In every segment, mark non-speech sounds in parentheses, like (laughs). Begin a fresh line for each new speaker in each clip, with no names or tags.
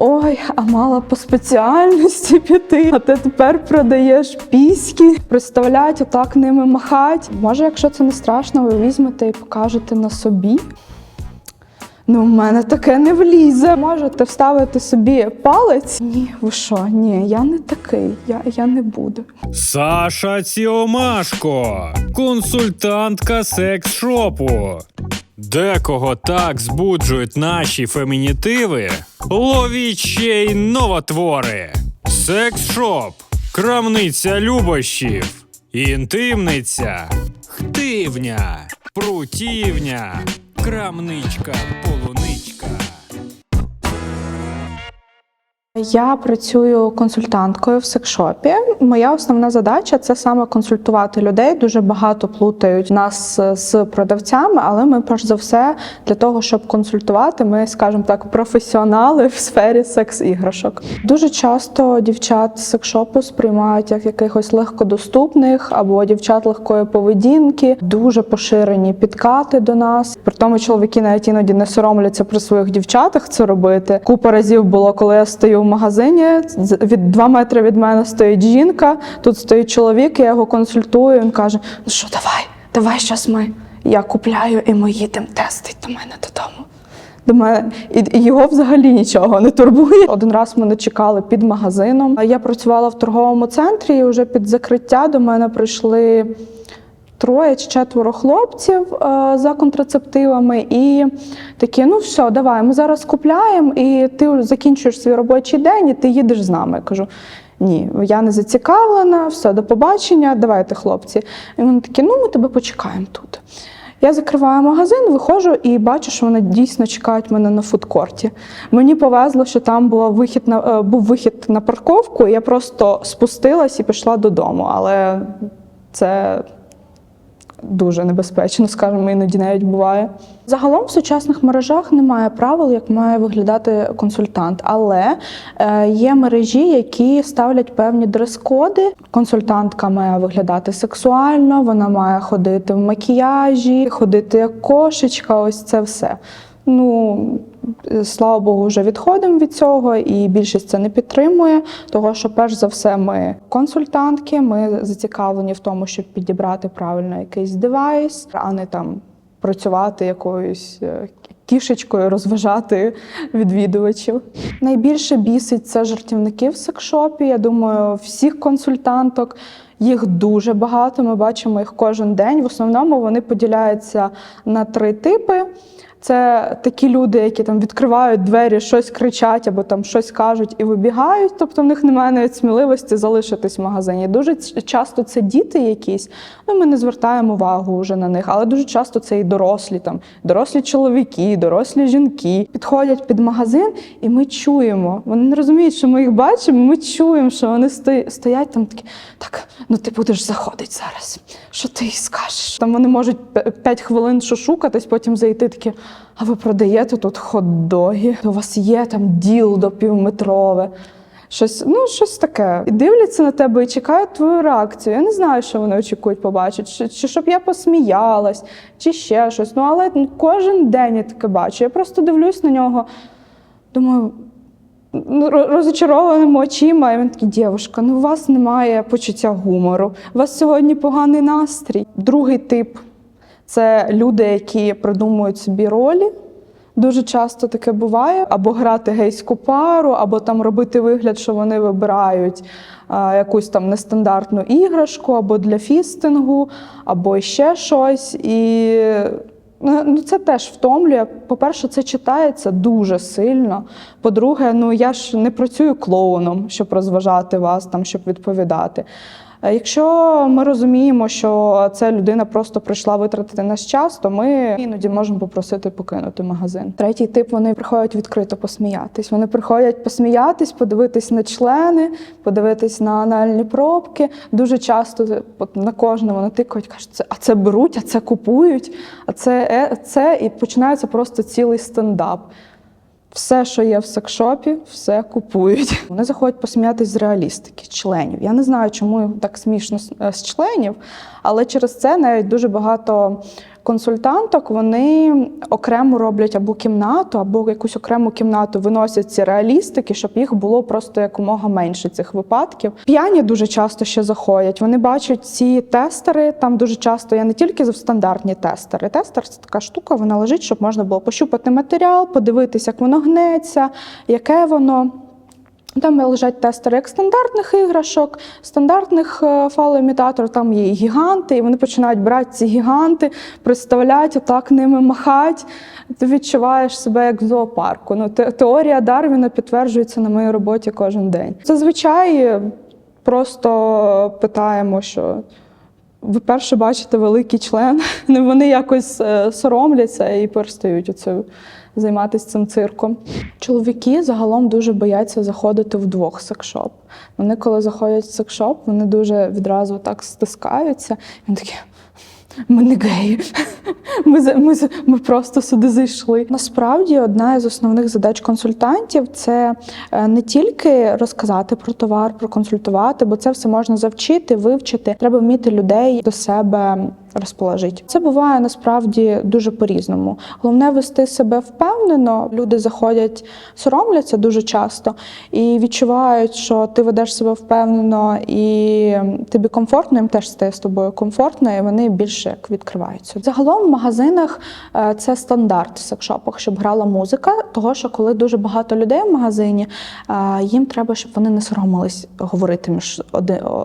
Ой, а мала по спеціальності (laughs) піти, а ти тепер продаєш піськи, представлять, отак ними махать. Може, якщо це не страшно, ви візьмете і покажете на собі. Ну, в мене таке не влізе. Можете вставити собі палець. Ні, ви що? Ні, я не такий, я, я не буду.
Саша Ціомашко, консультантка секс-шопу. Декого так збуджують наші фемінітиви, ловіть ще й новотвори. Секс-шоп, крамниця любощів, інтимниця, хтивня, прутівня, крамничка, полуничка.
Я працюю консультанткою в секшопі. Моя основна задача це саме консультувати людей. Дуже багато плутають нас з продавцями, але ми перш за все для того, щоб консультувати, ми, скажімо так, професіонали в сфері секс-іграшок. Дуже часто дівчат з секшопу сприймають як якихось легкодоступних або дівчат легкої поведінки. Дуже поширені підкати до нас. При тому чоловіки навіть іноді не соромляться при своїх дівчатах це робити. Купа разів було, коли я стою магазині. Від два метри від мене стоїть жінка. Тут стоїть чоловік, я його консультую. Він каже: Ну що, давай, давай щас ми. Я купляю і ми їдемо тестить до мене додому. До мене і його взагалі нічого не турбує. Один раз мене чекали під магазином. Я працювала в торговому центрі, і вже під закриття до мене прийшли троє чи четверо хлопців е, за контрацептивами, і такі: ну все, давай, ми зараз купляємо, і ти закінчуєш свій робочий день, і ти їдеш з нами. Я кажу. Ні, я не зацікавлена, все, до побачення, давайте, хлопці. І вони такі, ну ми тебе почекаємо тут. Я закриваю магазин, виходжу і бачу, що вони дійсно чекають мене на фудкорті. Мені повезло, що там була вихід на, е, був вихід на парковку, і я просто спустилась і пішла додому. Але це дуже небезпечно, скажімо, іноді навіть буває. Загалом в сучасних мережах немає правил, як має виглядати консультант, але е, є мережі, які ставлять певні дрес-коди. Консультантка має виглядати сексуально, вона має ходити в макіяжі, ходити як кошечка. Ось це все. Ну, слава Богу, вже відходимо від цього, і більшість це не підтримує. Того, що перш за все, ми консультантки, ми зацікавлені в тому, щоб підібрати правильно якийсь девайс, а не там працювати якоюсь е, кішечкою, розважати відвідувачів. Найбільше бісить це жартівники в секшопі. Я думаю, всіх консультанток. Їх дуже багато. Ми бачимо їх кожен день. В основному вони поділяються на три типи. Це такі люди, які там відкривають двері, щось кричать або там щось кажуть і вибігають. Тобто в них немає навіть сміливості залишитись в магазині. Дуже часто це діти якісь. Ну ми не звертаємо увагу вже на них, але дуже часто це і дорослі, там дорослі чоловіки, дорослі жінки підходять під магазин, і ми чуємо. Вони не розуміють, що ми їх бачимо. Ми чуємо, що вони стоять там такі. Так, ну ти будеш заходити зараз. Що ти їй скажеш? Там вони можуть 5 хвилин шушукатись, потім зайти такі. А ви продаєте тут хот-доги? У вас є там ділдо півметрове. Щось, ну, щось таке. І дивляться на тебе і чекають твою реакцію. Я не знаю, що вони очікують побачити. Чи, чи щоб я посміялась, чи ще щось. Ну, але кожен день я таке бачу. Я просто дивлюсь на нього, думаю, ну, розочарованими очима. І він такий, дівушка, ну у вас немає почуття гумору. У вас сьогодні поганий настрій. Другий тип це люди, які придумують собі ролі. Дуже часто таке буває, або грати гейську пару, або там робити вигляд, що вони вибирають а, якусь там нестандартну іграшку, або для фістингу, або ще щось. І ну, ну, це теж втомлює. По-перше, це читається дуже сильно. По-друге, ну я ж не працюю клоуном, щоб розважати вас, там, щоб відповідати. Е, Якщо ми розуміємо, що ця людина просто прийшла витратити наш час, то ми іноді можемо попросити покинути магазин. Третій тип вони приходять відкрито посміятись. Вони приходять посміятись, подивитись на члени, подивитись на анальні пробки. Дуже часто на кожному натикають, кажуть, а це беруть, а це купують, а це, е, це і починається просто цілий стендап. Все, що є в секшопі, все купують. (laughs) Вони заходять посміятись з реалістики, членів. Я не знаю, чому так смішно з- е, членів, але через це навіть дуже багато консультанток вони окремо роблять або кімнату, або якусь окрему кімнату виносять ці реалістики, щоб їх було просто якомога менше цих випадків. П'яні дуже часто ще заходять. Вони бачать ці тестери. Там дуже часто є не тільки стандартні тестери. Тестер це така штука, вона лежить, щоб можна було пощупати матеріал, подивитися, як воно гнеться, яке воно. Там лежать тестери як стандартних іграшок, стандартних е, фалоімітаторів, там є і гіганти, і вони починають брати ці гіганти, представлять, отак ними махати. Ти відчуваєш себе як в зоопарку. Ну, те- теорія Дарвіна підтверджується на моїй роботі кожен день. Зазвичай просто питаємо, що ви перше бачите великий член, (laughs) вони якось е, соромляться і перестають оце займатися цим цирком. Чоловіки загалом дуже бояться заходити вдвох в секшоп. Вони, коли заходять в секшоп, вони дуже відразу так стискаються. Він такі. Ми не геї. (laughs) Ми, ми, ми просто сюди зайшли. Насправді, одна із основних задач консультантів це е, не тільки розказати про товар, проконсультувати, бо це все можна завчити, вивчити. Треба вміти людей до себе розположити. Це буває насправді дуже по-різному. Головне вести себе впевнено. Люди заходять, соромляться дуже часто і відчувають, що ти ведеш себе впевнено і тобі комфортно, їм теж стає з тобою комфортно, і вони більше як відкриваються. Загалом в магазинах е, це стандарт в секшопах, щоб грала музика, того що коли дуже багато людей в магазині, е, їм треба, щоб вони не соромились говорити між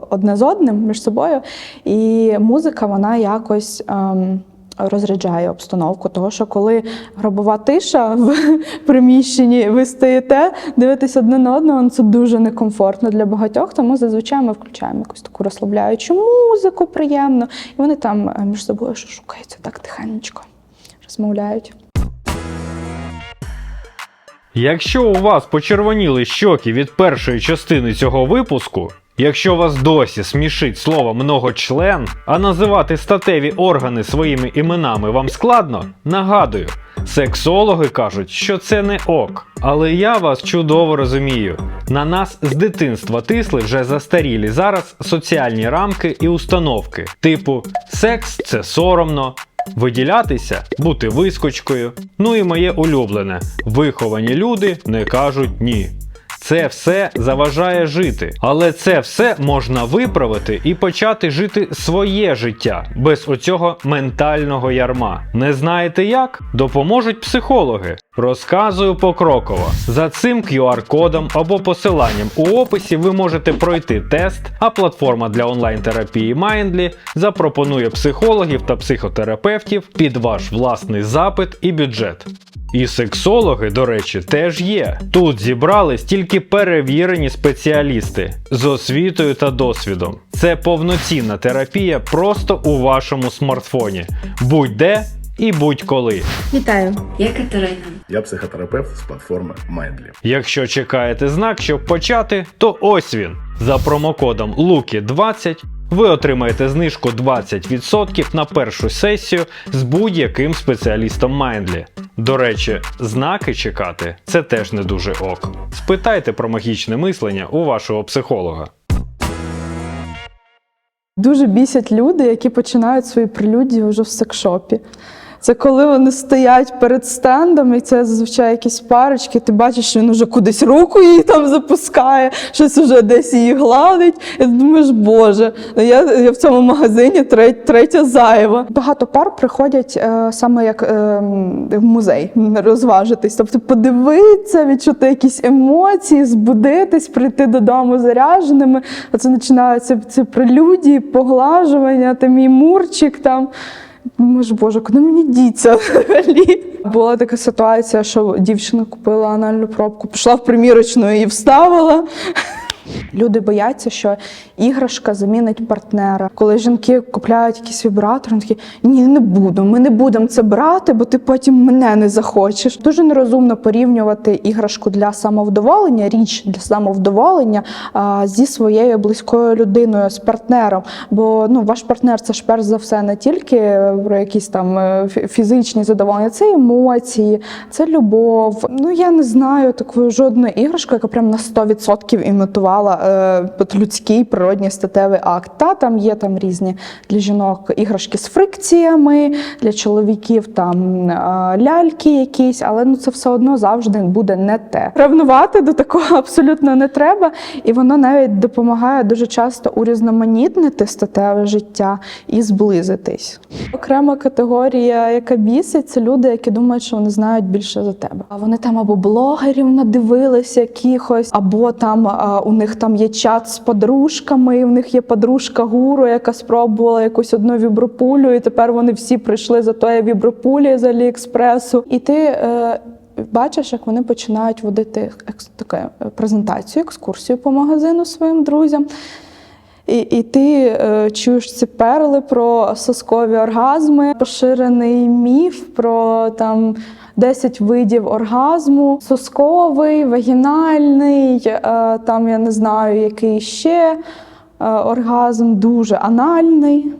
одне з одним між собою. І музика вона якось. ем, Розряджає обстановку, того що коли гробова тиша в (laughs) приміщенні, ви стоїте, дивитесь одне на одного, ну, це дуже некомфортно для багатьох. Тому зазвичай ми включаємо якусь таку розслабляючу музику приємно, і вони там е, між собою що шукаються так тихенечко, розмовляють.
Якщо у вас почервоніли щоки від першої частини цього випуску, якщо вас досі смішить слово многочлен, а називати статеві органи своїми іменами вам складно, нагадую, сексологи кажуть, що це не ок. Але я вас чудово розумію. На нас з дитинства тисли вже застарілі зараз соціальні рамки і установки, типу секс це соромно, Виділятися, бути вискочкою. Ну і моє улюблене. Виховані люди не кажуть ні. Це все заважає жити, але це все можна виправити і почати жити своє життя без оцього ментального ярма. Не знаєте як? Допоможуть психологи. Розказую покроково. За цим QR-кодом або посиланням у описі ви можете пройти тест, а платформа для онлайн-терапії Mindly запропонує психологів та психотерапевтів під ваш власний запит і бюджет. І сексологи, до речі, теж є. Тут зібрались тільки перевірені спеціалісти з освітою та досвідом. Це повноцінна терапія просто у вашому смартфоні. Будь-де і будь-коли.
Вітаю, я Катерина.
Я психотерапевт з платформи Mindly.
Якщо чекаєте знак, щоб почати, то ось він. За промокодом LUKI20 ви отримаєте знижку 20% на першу сесію з будь-яким спеціалістом Mindly. До речі, знаки чекати це теж не дуже ок. Спитайте про магічне мислення у вашого психолога.
Дуже бісять люди, які починають свої прелюдії вже в секшопі. Це коли вони стоять перед стендом, і це зазвичай якісь парочки. Ти бачиш, що він вже кудись руку її там запускає, щось вже десь її гладить. І ти думаєш, боже, ну я, я в цьому магазині третя, третя зайва. Багато пар приходять е, саме як е, в музей розважитись, тобто подивитися, відчути якісь емоції, збудитись, прийти додому зарядженими. Оце починаються ці прелюдії, поглажування, та мій мурчик там. Думаєш, боже, куди мені діться взагалі? Була така ситуація, що дівчина купила анальну пробку, пішла в примірочну і вставила. Люди бояться, що іграшка замінить партнера. Коли жінки купляють якісь вібратори, такі ні, не буду. Ми не будемо це брати, бо ти потім мене не захочеш. Дуже нерозумно порівнювати іграшку для самовдоволення, річ для самовдоволення зі своєю близькою людиною, з партнером. Бо ну ваш партнер це ж перш за все не тільки про якісь там е, фізичні задоволення, це емоції, це любов. Ну я не знаю такої жодної іграшки, яка прям на 100% імітувала симулювала е, людський природній статевий акт. Та там є там різні для жінок іграшки з фрикціями, для чоловіків там е, ляльки якісь, але ну це все одно завжди буде не те. Ревнувати до такого (laughs) абсолютно не треба, і воно навіть допомагає дуже часто урізноманітнити статеве життя і зблизитись. Окрема категорія, яка бісить, це люди, які думають, що вони знають більше за тебе. А вони там або блогерів надивилися якихось, або там а, у них там є чат з подружками, в них є подружка гуру, яка спробувала якусь одну вібропулю, і тепер вони всі прийшли за тої вібропулі з Аліекспресу. І ти. Е, Бачиш, як вони починають водити таку е, презентацію, екскурсію по магазину своїм друзям. І, і ти е, чуєш ці перли про соскові оргазми, поширений міф про там 10 видів оргазму, сосковий, вагінальний, е, там я не знаю, який ще е, оргазм, дуже анальний.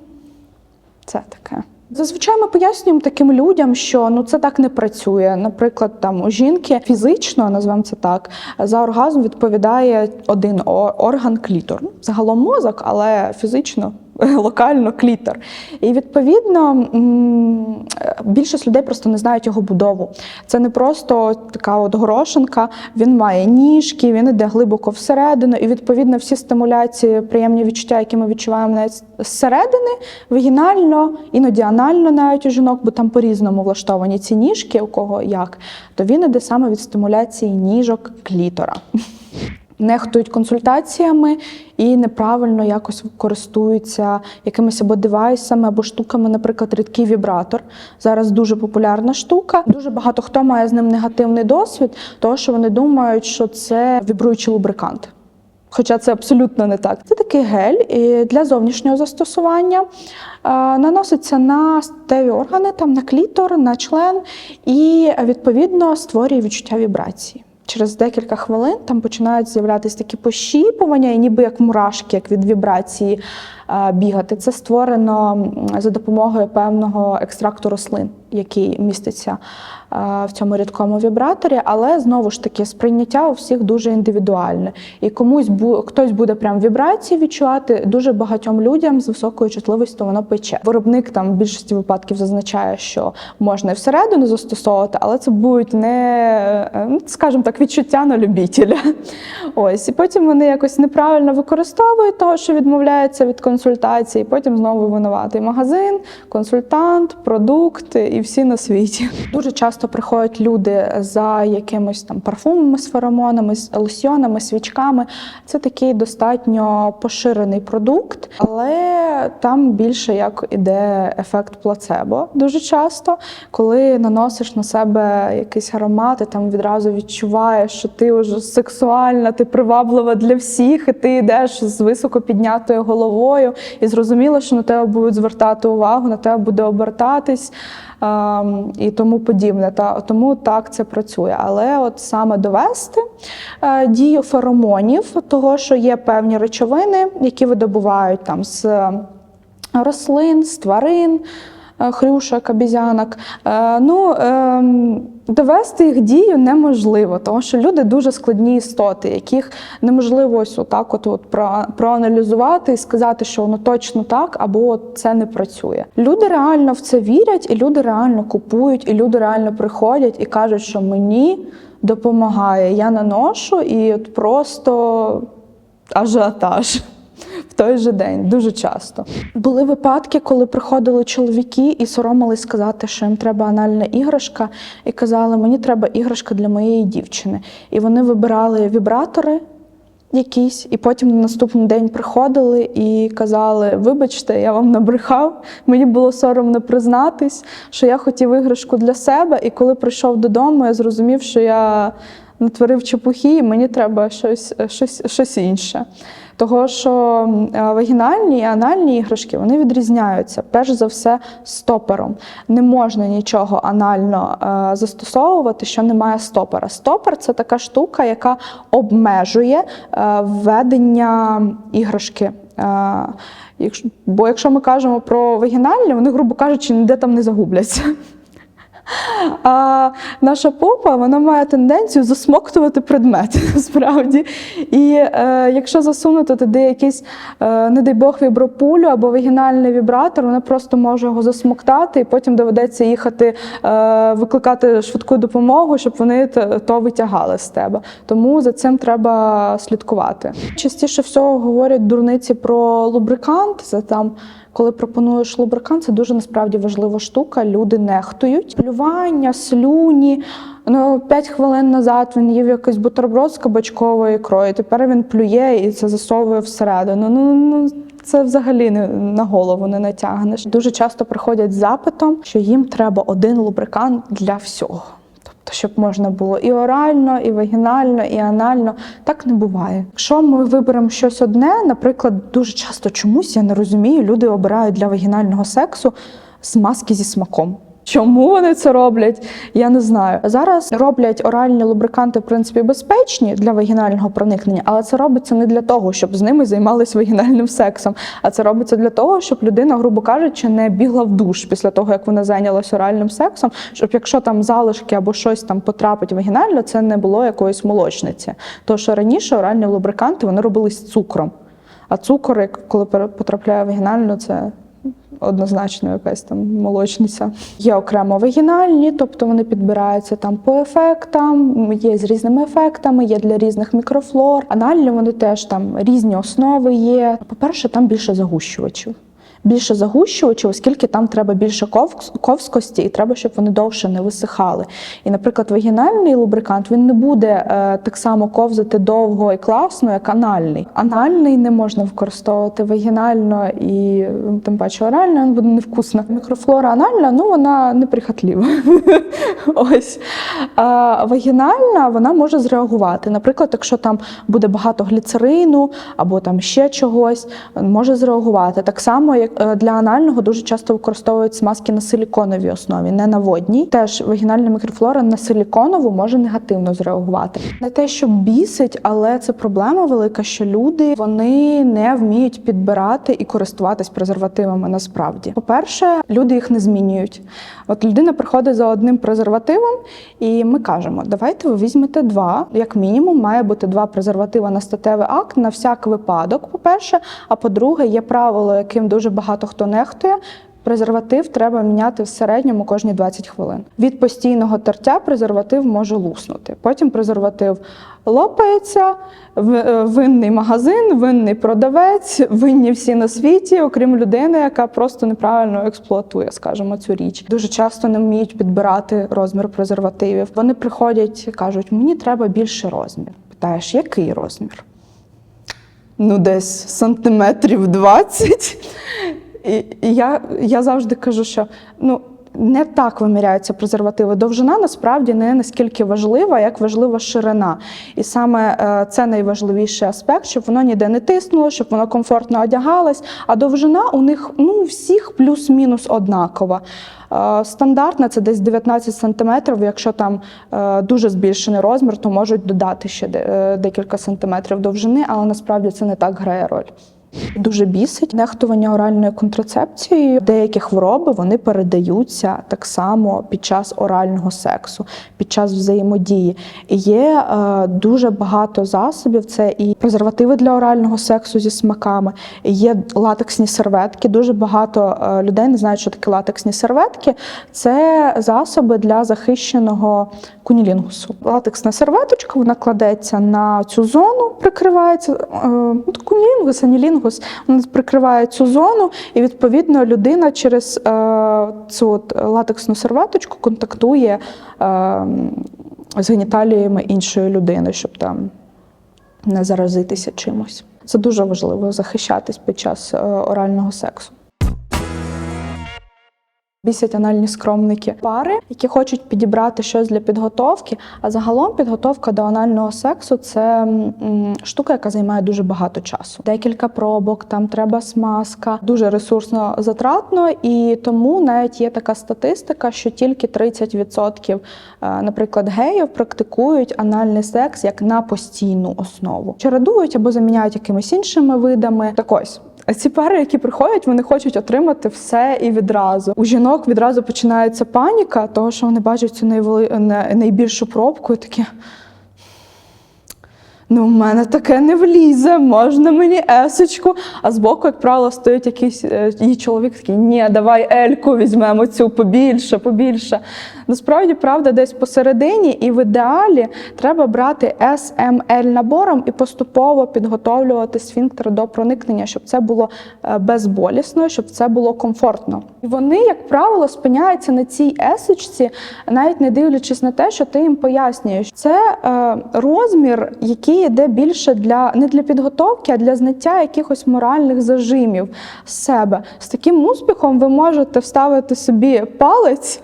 Це таке. Зазвичай ми пояснюємо таким людям, що ну це так не працює. Наприклад, там у жінки фізично, назвемо це так, за оргазм відповідає один орган клітор. Ну, Загалом мозок, але фізично. (laughs) Локально клітор. І відповідно більшість людей просто не знають його будову. Це не просто така от горошинка, він має ніжки, він іде глибоко всередину, і відповідно всі стимуляції, приємні відчуття, які ми відчуваємо навіть зсередини, вагінально, іноді анально навіть у жінок, бо там по-різному влаштовані ці ніжки, у кого як, то він іде саме від стимуляції ніжок клітора. (laughs) Нехтують консультаціями і неправильно якось користуються якимись або девайсами, або штуками, наприклад, рідкий вібратор. Зараз дуже популярна штука. Дуже багато хто має з ним негативний досвід, тому що вони думають, що це вібруючий лубрикант. Хоча це абсолютно не так. Це такий гель для зовнішнього застосування е, наноситься на статеві органи, там на клітор, на член, і відповідно створює відчуття вібрації. Через декілька хвилин там починають з'являтися такі пощіпування, і ніби як мурашки, як від вібрації бігати. Це створено за допомогою певного екстракту рослин, який міститься е, в цьому рідкому вібраторі, але знову ж таки сприйняття у всіх дуже індивідуальне. І комусь хтось буде прям вібрації відчувати. Дуже багатьом людям з високою чутливістю воно пече. Виробник там в більшості випадків зазначає, що можна і всередину застосовувати, але це будуть не, е, скажімо так, відчуття на любителя. (laughs) Ось, і потім вони якось неправильно використовують того, що відмовляються від консультації, потім знову винуватий магазин, консультант, продукт і всі на світі. Дуже часто приходять люди за якимось там парфумами з феромонами, з лосьонами, свічками. Це такий достатньо поширений продукт, але там більше як іде ефект плацебо дуже часто, коли наносиш на себе якийсь аромат, і там відразу відчуваєш, що ти вже сексуальна, ти приваблива для всіх, і ти йдеш з високо піднятою головою, і зрозуміло, що на тебе будуть звертати увагу, на тебе буде обертатись. ем, І тому подібне, та тому так це працює. Але от саме довести е, дію феромонів, того, що є певні речовини, які видобувають там з рослин, з тварин, е, хрюшок, обізянок. Е, Ну, ем, довести їх дію неможливо, тому що люди дуже складні істоти, яких неможливо ось отак от, от проаналізувати і сказати, що воно точно так, або це не працює. Люди реально в це вірять, і люди реально купують, і люди реально приходять і кажуть, що мені допомагає. Я наношу і от просто ажіотаж. В той же день дуже часто були випадки, коли приходили чоловіки і соромились сказати, що їм треба анальна іграшка, і казали, мені треба іграшка для моєї дівчини. І вони вибирали вібратори якісь, і потім на наступний день приходили і казали: Вибачте, я вам набрехав. Мені було соромно признатись, що я хотів іграшку для себе. І коли прийшов додому, я зрозумів, що я натворив чепухи, і мені треба щось, щось, щось інше. Того, що е, вагінальні і анальні іграшки вони відрізняються перш за все стопером. Не можна нічого анально е, застосовувати, що немає стопера. Стопер це така штука, яка обмежує е, введення іграшки. Бо якщо ми кажемо про вагінальні, вони, грубо кажучи, ніде там не загубляться. А наша попа вона має тенденцію засмоктувати предмети (laughs) насправді. І е, якщо засунути туди якийсь, е, не дай Бог, вібропулю або вагінальний вібратор, вона просто може його засмоктати, і потім доведеться їхати е, викликати швидку допомогу, щоб вони то витягали з тебе. Тому за цим треба слідкувати. Частіше всього говорять дурниці про лубрикант. Це там коли пропонуєш лубрикант, це дуже насправді важлива штука. Люди нехтують. Плювання, слюні. Ну, 5 хвилин назад він їв якийсь бутерброд з кабачковою ікрою. Тепер він плює і це засовує всередину. Ну, ну це взагалі не на голову не натягнеш. Дуже часто приходять з запитом, що їм треба один лубрикант для всього. Щоб можна було і орально, і вагінально, і анально. Так не буває. Якщо ми виберемо щось одне, наприклад, дуже часто чомусь я не розумію, люди обирають для вагінального сексу смазки зі смаком. Чому вони це роблять? Я не знаю. Зараз роблять оральні лубриканти, в принципі, безпечні для вагінального проникнення, але це робиться не для того, щоб з ними займалися вагінальним сексом, а це робиться для того, щоб людина, грубо кажучи, не бігла в душ після того, як вона зайнялася оральним сексом, щоб якщо там залишки або щось там потрапить вагінально, це не було якоїсь молочниці. Тому що раніше оральні лубриканти вони робили з цукром. А цукор, коли потрапляє вагінально, це однозначно якась там молочниця. Є окремо вагінальні, тобто вони підбираються там по ефектам, є з різними ефектами, є для різних мікрофлор. Анальні вони теж там різні основи є. По-перше, там більше загущувачів. Більше загущувачів, оскільки там треба більше ковс- ковськості, і треба, щоб вони довше не висихали. І, наприклад, вагінальний лубрикант він не буде е, так само ковзати довго і класно, як анальний. Анальний не можна використовувати вагінально і тим паче орально, він буде невкусно. Мікрофлора анальна, ну вона неприхотлива. (laughs) Ось. Вагінальна вона може зреагувати. Наприклад, якщо там буде багато гліцерину або там ще чогось, може зреагувати. Так само, як для анального дуже часто використовують смазки на силіконовій основі, не на водній. Теж вагінальна мікрофлора на силіконову може негативно зреагувати. Не те, що бісить, але це проблема велика, що люди вони не вміють підбирати і користуватись презервативами насправді. По-перше, люди їх не змінюють. От людина приходить за одним презервативом, і ми кажемо: давайте ви візьмете два. Як мінімум, має бути два презерватива на статевий акт на всяк випадок. По-перше, а по-друге, є правило, яким дуже багато хто нехтує. Презерватив треба міняти в середньому кожні 20 хвилин. Від постійного тертя презерватив може луснути. Потім презерватив лопається, е, винний магазин, винний продавець, винні всі на світі, окрім людини, яка просто неправильно експлуатує, скажімо, цю річ. Дуже часто не вміють підбирати розмір презервативів. Вони приходять і кажуть: мені треба більший розмір. Питаєш, який розмір? Ну, десь сантиметрів 20. І, я, я завжди кажу, що ну. Не так виміряються презервативи. Довжина насправді не наскільки важлива, як важлива ширина. І саме е, це найважливіший аспект, щоб воно ніде не тиснуло, щоб воно комфортно одягалось. А довжина у них ну, всіх плюс-мінус однакова. Е, Стандартна це десь 19 сантиметрів. Якщо там е, дуже збільшений розмір, то можуть додати ще декілька сантиметрів довжини, але насправді це не так грає роль. Дуже бісить нехтування оральною контрацепцією. Деякі хвороби вони передаються так само під час орального сексу, під час взаємодії. Є е, дуже багато засобів. Це і презервативи для орального сексу зі смаками, є латексні серветки. Дуже багато е, людей не знають, що таке латексні серветки. Це засоби для захищеного кунілінгусу. Латексна серветочка вона кладеться на цю зону, прикривається е, кунілінгус, анілінгус, вона прикриває цю зону, і відповідно людина через е, цю от латексну серветочку контактує е, з геніталіями іншої людини, щоб там не заразитися чимось. Це дуже важливо захищатись під час орального сексу. Бісять анальні скромники пари, які хочуть підібрати щось для підготовки. А загалом підготовка до анального сексу це штука, яка займає дуже багато часу. Декілька пробок, там треба смазка, дуже ресурсно затратно, і тому навіть є така статистика, що тільки 30%, е, наприклад, геїв практикують анальний секс як на постійну основу. Чередують або заміняють якимись іншими видами. Так ось А ці пари, які приходять, вони хочуть отримати все і відразу. У жінок відразу починається паніка, того що вони бачать цю найбільшу пробку і такі. Ну, в мене таке не влізе, можна мені есочку. А збоку, як правило, стоїть якийсь е, її чоловік такий, ні, давай ельку візьмемо цю побільше, побільше. Насправді, правда, десь посередині, і в ідеалі треба брати SML набором і поступово підготовлювати сфінктер до проникнення, щоб це було е, безболісно, щоб це було комфортно. І вони, як правило, спиняються на цій есочці, навіть не дивлячись на те, що ти їм пояснюєш. Це е, розмір, який йде більше для не для підготовки, а для зняття якихось моральних зажимів себе. З таким успіхом ви можете вставити собі палець.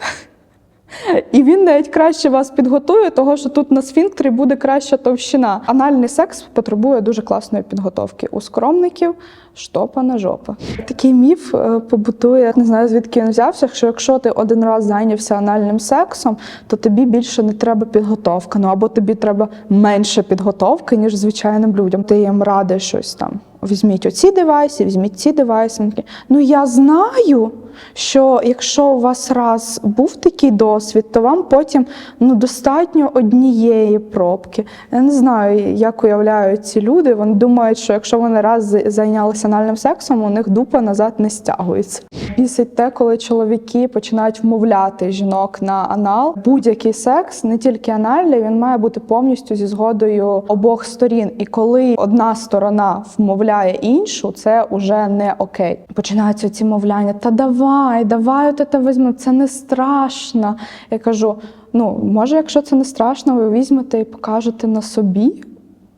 І він навіть краще вас підготує, того що тут на сфінктері буде краща товщина. Анальний секс потребує дуже класної підготовки. У скромників штопана жопа. Такий міф е, побутує, не знаю звідки він взявся. Що якщо ти один раз зайнявся анальним сексом, то тобі більше не треба підготовка. Ну або тобі треба менше підготовки, ніж звичайним людям. Ти їм радиш щось там. Візьміть оці девайси, візьміть ці девайси. Ну я знаю, що якщо у вас раз був такий досвід, то вам потім ну, достатньо однієї пробки. Я не знаю, як уявляють ці люди. Вони думають, що якщо вони раз зайнялися анальним сексом, у них дупа назад не стягується. Бісить те, коли чоловіки починають вмовляти жінок на анал. Будь-який секс, не тільки анальний, він має бути повністю зі згодою обох сторін. І коли одна сторона вмовляє іншу, це вже не окей. Починаються ці мовляння. Та давай, давай от це візьмемо, це не страшно. Я кажу: ну, може, якщо це не страшно, ви візьмете і покажете на собі.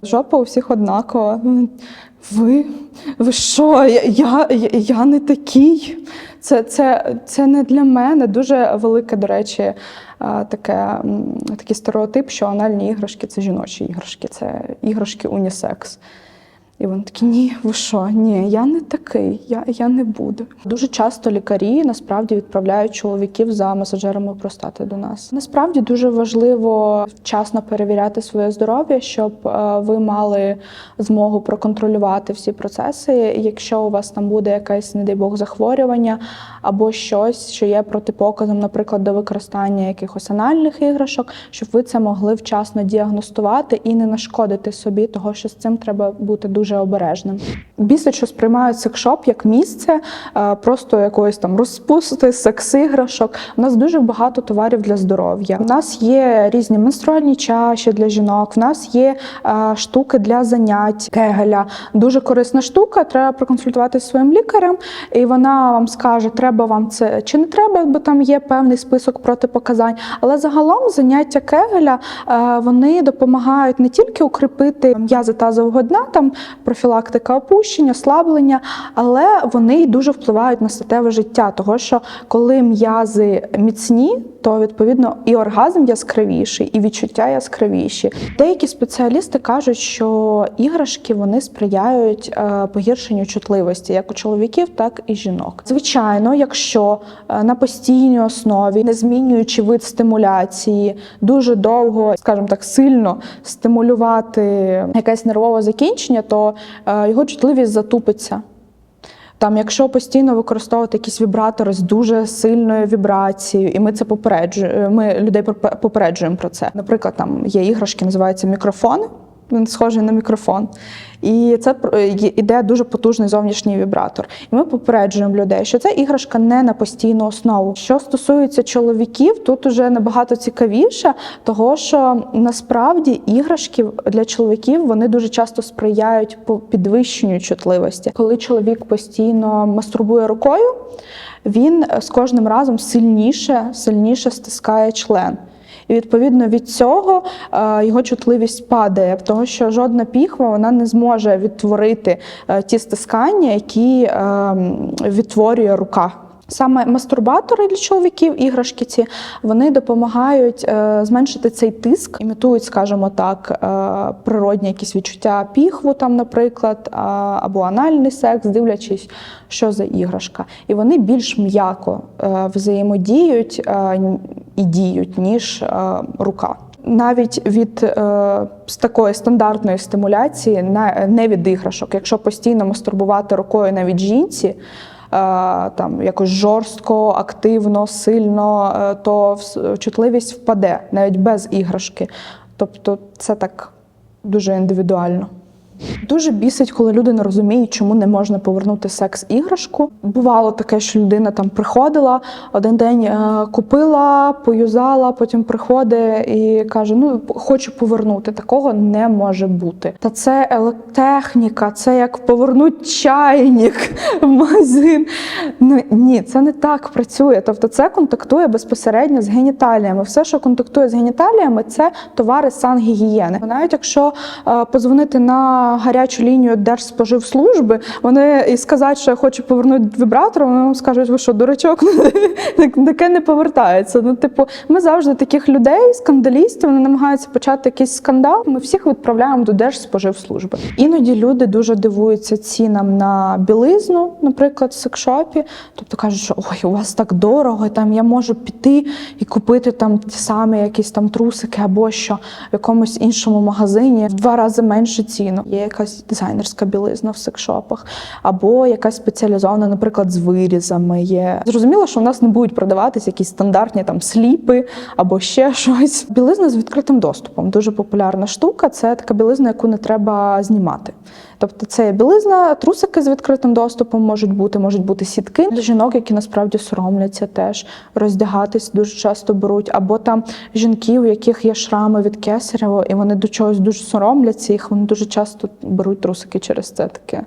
Жопа у всіх однакова. Ви, ви що? Я, я, я не такий. Це, це, це не для мене. Дуже велике, до речі, е, таке, такий стереотип, що анальні іграшки це жіночі іграшки, це іграшки унісекс. І вони такі, ні, ви що? Ні, я не такий, я, я не буду. Дуже часто лікарі насправді відправляють чоловіків за масажерами простати до нас. Насправді дуже важливо вчасно перевіряти своє здоров'я, щоб е, ви мали змогу проконтролювати всі процеси. Якщо у вас там буде якесь, не дай Бог, захворювання або щось, що є протипоказом, наприклад, до використання якихось анальних іграшок, щоб ви це могли вчасно діагностувати і не нашкодити собі, того що з цим треба бути дуже обережним. Бісить, що сприймають секшоп як місце е, просто якоїсь там розпусти, секс-іграшок. У нас дуже багато товарів для здоров'я. У нас є різні менструальні чаші для жінок. В нас є е, штуки для занять кегеля. Дуже корисна штука. Треба проконсультуватися своїм лікарем, і вона вам скаже, треба вам це чи не треба, бо там є певний список протипоказань. Але загалом заняття кегеля е, вони допомагають не тільки укріпити м'язи тазового дна, там профілактика опущення, слаблення, але вони й дуже впливають на статеве життя, того що коли м'язи міцні, то відповідно і оргазм яскравіший, і відчуття яскравіші. Деякі спеціалісти кажуть, що іграшки вони сприяють е, погіршенню чутливості як у чоловіків, так і жінок. Звичайно, якщо е, на постійній основі, не змінюючи вид стимуляції, дуже довго, скажімо так, сильно стимулювати якесь нервове закінчення, то е, його чутливість затупиться. Там, якщо постійно використовувати якісь вібратори з дуже сильною вібрацією, і ми це попереджуємо, ми людей попереджуємо про це. Наприклад, там є іграшки, називаються мікрофони. Він схожий на мікрофон, і це пр- іде дуже потужний зовнішній вібратор. І ми попереджуємо людей, що це іграшка не на постійну основу. Що стосується чоловіків, тут уже набагато цікавіше, того що насправді іграшки для чоловіків вони дуже часто сприяють по підвищенню чутливості. Коли чоловік постійно мастурбує рукою, він з кожним разом сильніше, сильніше стискає член. І відповідно від цього е, його чутливість падає, тому що жодна піхва вона не зможе відтворити е, ті стискання, які е, відтворює рука. Саме мастурбатори для чоловіків, іграшки ці, вони допомагають е, зменшити цей тиск, імітують, скажімо так, е, природні якісь відчуття піхву, там, наприклад, або анальний секс, дивлячись, що за іграшка. І вони більш м'яко е, взаємодіють і діють, ніж рука. навіть від е, з такої стандартної стимуляції, не від іграшок. Якщо постійно мастурбувати рукою навіть жінці, там якось жорстко, активно, сильно, е, то чутливість впаде навіть без іграшки. Тобто це так дуже індивідуально. Дуже бісить, коли люди не розуміють, чому не можна повернути секс-іграшку. Бувало таке, що людина там приходила, один день е, купила, поюзала, потім приходить і каже: Ну, хочу повернути. Такого не може бути. Та це електротехніка, це як повернути чайник в магазин. Ну ні, це не так працює. Тобто, це контактує безпосередньо з геніталіями. Все, що контактує з геніталіями, це товари сангігієни. Навіть якщо е, позвонити на гарячу лінію Держспоживслужби, вони і сказати, що я хочу повернути вібратор, вони вам скажуть, ви що, дурачок? (laughs) таке не повертається. Ну, типу, ми завжди таких людей, скандалістів, вони намагаються почати якийсь скандал. Ми всіх відправляємо до Держспоживслужби. Іноді люди дуже дивуються цінам на білизну, наприклад, в секшопі. Тобто кажуть, що ой, у вас так дорого, там я можу піти і купити там ті самі якісь там трусики або що в якомусь іншому магазині в два рази менше ціну. Є якась дизайнерська білизна в секшопах, або якась спеціалізована, наприклад, з вирізами. Є зрозуміло, що в нас не будуть продаватися якісь стандартні там сліпи або ще щось. Білизна з відкритим доступом дуже популярна штука. Це така білизна, яку не треба знімати. Тобто це є білизна, трусики з відкритим доступом можуть бути, можуть бути сітки для жінок, які насправді соромляться теж роздягатись дуже часто беруть, або там жінки, у яких є шрами від кесарево, і вони до чогось дуже соромляться, їх вони дуже часто беруть трусики через це таке.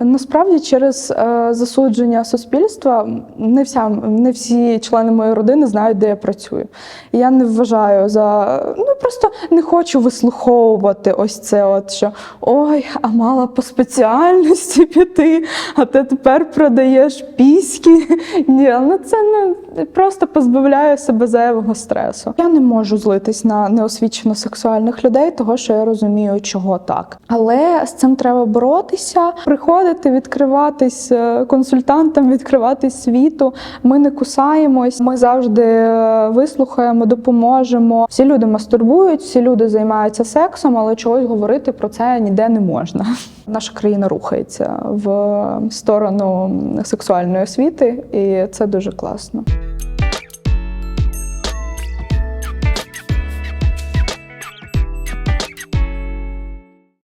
Насправді, через е, засудження суспільства не вся не всі члени моєї родини знають, де я працюю. Я не вважаю за ну просто не хочу вислуховувати ось це, от що ой, а мала по спеціальності піти, а ти тепер продаєш піськи. (laughs) Ні, ну це ну просто позбавляю себе зайвого стресу. Я не можу злитись на неосвічено сексуальних людей, того що я розумію, чого так. Але з цим треба боротися, приходити, відкриватись е, консультантам, відкриватись світу. Ми не кусаємось, ми завжди е, вислухаємо, допоможемо. Всі люди мастурбують, всі люди займаються сексом, але чогось говорити про це ніде не можна. Наша країна рухається в сторону сексуальної освіти, і це дуже класно.